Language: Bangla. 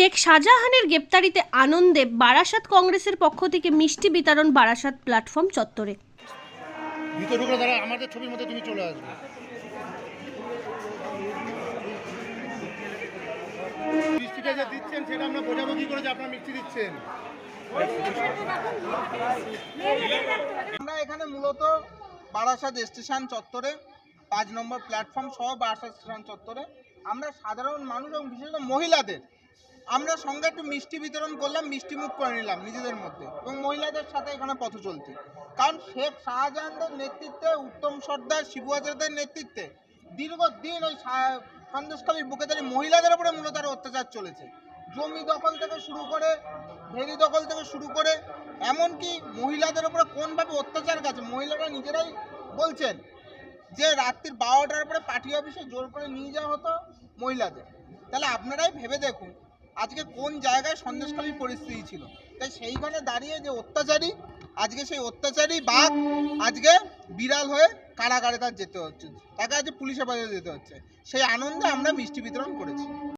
শেখ শাহজাহানের গ্রেপ্তারিতে আনন্দে বারাসাত কংগ্রেসের পক্ষ থেকে মিষ্টি বিতরণ বারাসাত প্ল্যাটফর্ম চত্বরে। ভিতরে ঢুকলে তারা আমাদের ছবির মধ্যে তুমি চলে আসবে। মিষ্টিটা যে দিচ্ছেন সেটা আমরা বোঝাবো কি করে যে আপনারা মিষ্টি দিচ্ছেন। আমরা এখানে মূলত বারাসাত স্টেশন চত্বরে পাঁচ নম্বর প্ল্যাটফর্ম সহ বারাসাত স্টেশন চত্বরে আমরা সাধারণ মানুষ এবং বিশেষত মহিলাদের আমরা সঙ্গে একটু মিষ্টি বিতরণ করলাম, মিষ্টি মুখ করে নিলাম নিজেদের মধ্যে এবং মহিলাদের সাথে এখানে পথ চলতি কারণ শেখ শাহজাহানদের নেতৃত্বে, উত্তম সর্দার শিবু হাজারদের নেতৃত্বে দীর্ঘদিন ওই সা- বুকে বুকেদারি মহিলাদের উপরে মূলত অত্যাচার চলেছে। জমি দখল থেকে শুরু করে ভেরি দখল থেকে শুরু করে, এমনকি মহিলাদের উপরে কোনভাবে অত্যাচার গেছে, মহিলারা নিজেরাই বলছেন যে রাত্রির বারোটার পরে পার্টি অফিসে জোর করে নিয়ে যাওয়া হতো মহিলাদের। তাহলে আপনারাই ভেবে দেখুন আজকে কোন জায়গায় সন্দেশকালীন পরিস্থিতি ছিল? তাই সেইখানে দাঁড়িয়ে যে অত্যাচারী, আজকে সেই অত্যাচারী বাঘ আজকে বিড়াল হয়ে কারাগারে তার যেতে হচ্ছে, তাকে আজকে পুলিশ হেফাজতে যেতে হচ্ছে। সেই আনন্দে আমরা মিষ্টি বিতরণ করেছি।